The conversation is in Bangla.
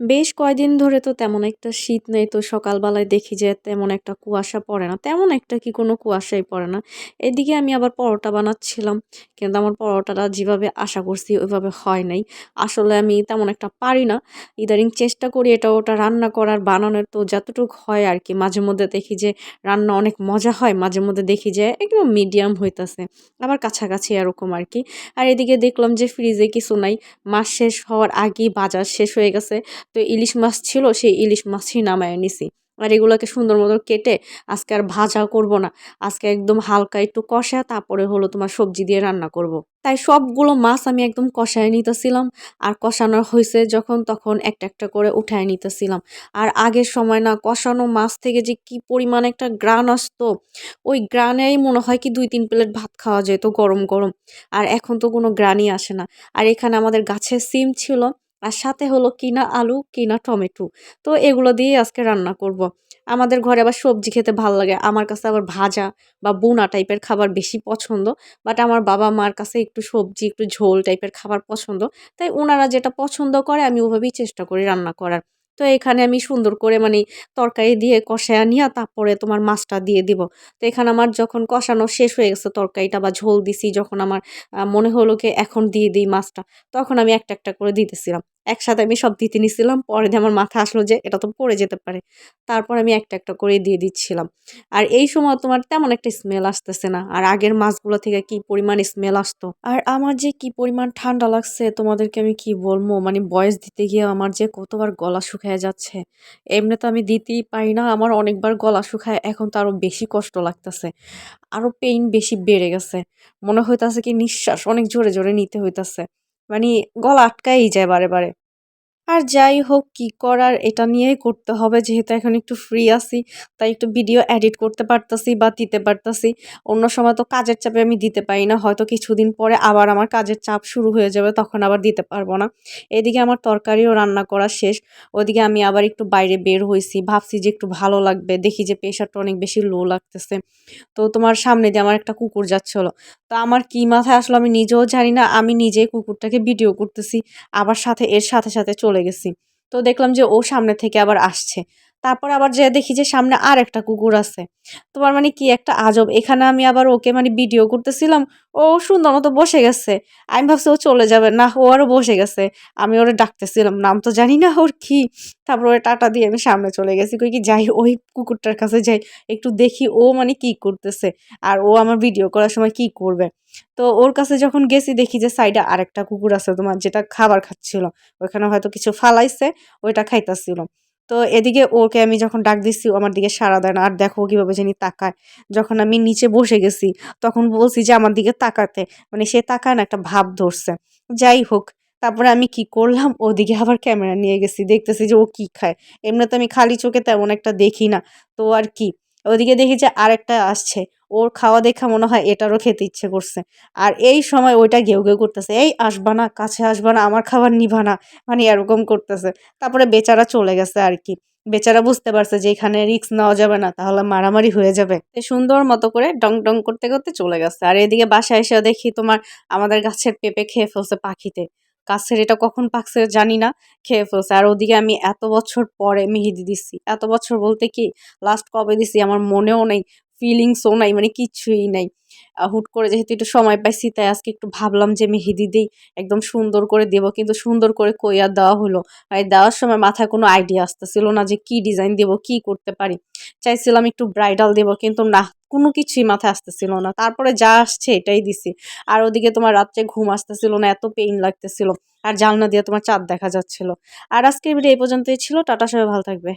বেশ কয়দিন ধরে তো তেমন একটা শীত নেই, তো সকালবেলায় দেখি যে তেমন একটা কুয়াশা পড়ে না। তেমন একটা কি কোনো কুয়াশাই পড়ে না। এদিকে আমি আবার পরোটা বানাচ্ছিলাম, কিন্তু আমার পরোটাটা যেভাবে আশা করছি ওইভাবে হয় নাই। আসলে আমি তেমন একটা পারি না। ইদারিং চেষ্টা করি এটা ওটা রান্না করার, বানানোর, তো যতটুকু হয় আর কি। মাঝে মধ্যে দেখি যে রান্না অনেক মজা হয়, মাঝে মধ্যে দেখি যে একদম মিডিয়াম হইতাছে, আবার কাছাকাছি এরকম আর কি। আর এদিকে দেখলাম যে ফ্রিজে কিছু নাই। মাস শেষ হওয়ার আগেই বাজার শেষ হয়ে গেছে। তো ইলিশ মাছ ছিল, সেই ইলিশ মাছই নামায় নিছি আর এগুলোকে সুন্দর মতো কেটে আজকে আর ভাজা করব না। আজকে একদম হালকা একটু কষা, তারপরে হলো তোমার সবজি দিয়ে রান্না করব। তাই সবগুলো মাছ আমি একদম কষায় নিতেছিলাম। আর কষানো হয়েছে যখন, তখন একটা একটা করে উঠায় নিতেছিলাম। আর আগের সময় না, কষানো মাছ থেকে যে কি পরিমাণ একটা গ্রান আসতো, ওই গ্রানেই মনে হয় কি দুই তিন প্লেট ভাত খাওয়া যেত গরম গরম। আর এখন তো কোনো গ্রানই আসে না। আর এখানে আমাদের গাছের সিম ছিল আর সাথে হলো কিনা আলু, কিনা টমেটো। তো এগুলো দিয়ে আজকে রান্না করব। আমাদের ঘরে আবার সবজি খেতে ভালো লাগে। আমার কাছে আবার ভাজা বা বোনা টাইপের খাবার বেশি পছন্দ বাট আমার বাবা মার কাছে একটু সবজি, একটু ঝোল টাইপের খাবার পছন্দ। তাই ওনারা যেটা পছন্দ করে, আমি ওভাবেই চেষ্টা করি রান্না করার। তো এখানে আমি সুন্দর করে মানে তরকারি দিয়ে কষায় নিয়ে তারপরে তোমার মাছটা দিয়ে দিব। তো এখানে আমার যখন কষানো শেষ হয়ে গেছে তরকারিটা বা ঝোল দিছি, যখন আমার মনে হলো কি এখন দিয়ে দিই মাছটা, তখন আমি একটা একটা করে দিতেছিলাম। একসাথে আমি সব দিতে নিছিলাম। পরে আমার মাথা আসলো যে এটা তো পড়ে যেতে পারে। তারপর আমি একটা একটা করে দিয়ে দিচ্ছিলাম। আর এই সময় তোমার তেমন একটা স্মেল আসতেছে না। আর আগের মাছগুলো থেকে কি পরিমাণ স্মেল আসতো? আর আমার যে কি পরিমাণ ঠান্ডা লাগছে তোমাদেরকে আমি কি বলব? মানে বয়স দিতে গিয়ে আমার যে কতবার গলা শুকায় যাচ্ছে। এমনি তো আমি দিতেই পারি না। আমার অনেকবার গলা শুকায়, এখন তো আরও বেশি কষ্ট লাগতেছে। আরও পেইন বেশি বেড়ে গেছে। মনে হইতাছে কি নিঃশ্বাস অনেক জোরে জোরে নিতে হইতাছে। মানে গলা আটকাই যায় বারে বারে। আর যাই হোক, কি করার এটা নিয়েই করতে হবে। যেহেতু এখন একটু ফ্রি আছি, তাই একটু ভিডিও এডিট করতে পারতাছি বা দিতে পারতাছি। অন্য সময় তো কাজের চাপে আমি দিতে পারি না। হয়তো কিছুদিন পরে আবার আমার কাজের চাপ শুরু হয়ে যাবে, তখন আবার দিতে পারব না। এদিকে আমার তরকারিও রান্না করা শেষ। ওদিকে আমি আবার একটু বাইরে বের হয়েছি ভাবছি যে একটু ভালো লাগবে। দেখি যে প্রেশারটা অনেক বেশি লো লাগতেছে। তো তোমার সামনে দিয়ে আমার একটা কুকুর যাচ্ছিল। তো আমার কি মাথায় আসলো আমি নিজেও জানি না। আমি নিজেই কুকুরটাকে ভিডিও করতেছি। আবার সাথে, এর সাথে সাথে চলে গেছি। তো দেখলাম যে ও সামনে থেকে আবার আসছে। তারপর আবার যে দেখি যে সামনে আর একটা কুকুর আছে। তোমার মানে কি একটা আজব। এখানে আমি আবার ওকে মানে ভিডিও করতেছিলাম, ও সুন্দর মতো বসে গেছে। আমি ভাবছি ও চলে যাবে। না, ও আরও বসে গেছে। আমি ওরে ডাকতেছিলাম, নাম তো জানি না ওর কি। তারপর ওর টাটা দিয়ে আমি সামনে চলে গেছি। কই কি যাই, ওই কুকুরটার কাছে যাই, একটু দেখি ও মানে কি করতেছে আর ও আমার ভিডিও করার সময় কি করবে। তো ওর কাছে যখন গেছি দেখি যে সাইডে আরেকটা কুকুর আছে তোমার, যেটা খাবার খাচ্ছিল। ওইখানে হয়তো কিছু ফালাইছে, ওইটা খাইতাছিল। তো এদিকে ওকে আমি যখন ডাক দিচ্ছি, ও আমার দিকে সারা দেয় না। আর দেখো কীভাবে জানি তাকায়। যখন আমি নিচে বসে গেছি, তখন বলছি যে, আমার দিকে তাকাতে। মানে সে তাকায় না, একটা ভাব ধরছে। যাই হোক, তারপরে আমি কি করলাম? ওদিকে আবার ক্যামেরা নিয়ে গেছি, দেখতেছি যে ও কি খায়। এমনি তো আমি খালি চোখে তেমন একটা দেখি না। তো আর কি ওদিকে দেখি যে আরেকটা আসছে। ওর খাওয়া দেখা মনে হয় এটারও খেতে ইচ্ছে করছে। আর এই সময় ওইটা ঘেউ ঘেউ করতেছে। এই, আসবা না, কাছে আসবা না, আমার খাবার নিবা না। মানে এরকম করতেছে। তারপরে বেচারা চলে গেছে আর কি। বেচারা বুঝতে পারছে যে এখানে রিক্স নেওয়া যাবে না, তাহলে মারামারি হয়ে যাবে। সুন্দর মতো করে ডং ডং করতে করতে চলে গেছে। আর এদিকে বাসায় এসে দেখি তোমার আমাদের গাছের পেঁপে খেয়ে ফেলছে পাখিতে। গাছের এটা কখন পাকছে জানি না, খেয়ে ফেলছে। আর ওদিকে আমি এত বছর পরে মেহেদি দিছি। এত বছর বলতে কি লাস্ট কবে দিছি আমার মনেও নেই ফিলিংসও নাই মানে কিচ্ছুই নাই। হুট করে যেহেতু একটু সময় পাইছি, তাই আজকে একটু ভাবলাম যে মেহেদি দিই, একদম সুন্দর করে দেব। কিন্তু সুন্দর করে কই আর দেওয়া হলো। আর দেওয়ার সময় মাথায় কোনো আইডিয়া আসতেছিল না যে কি ডিজাইন দেব, কি করতে পারি। চাইছিলাম একটু ব্রাইডাল দেব, কিন্তু না কোনো কিছুই মাথায় আসতেছিল না। তারপরে যা আসছে এটাই দিছি। আর ওদিকে তোমার রাত্রে ঘুম আসতেছিল না, এত পেইন লাগতেছিল। আর জালনা দিয়ে তোমার চাঁদ দেখা যাচ্ছিল। আর আজকের ভিডিও এই পর্যন্তই ছিল। টাটা সবাই, ভালো থাকবে।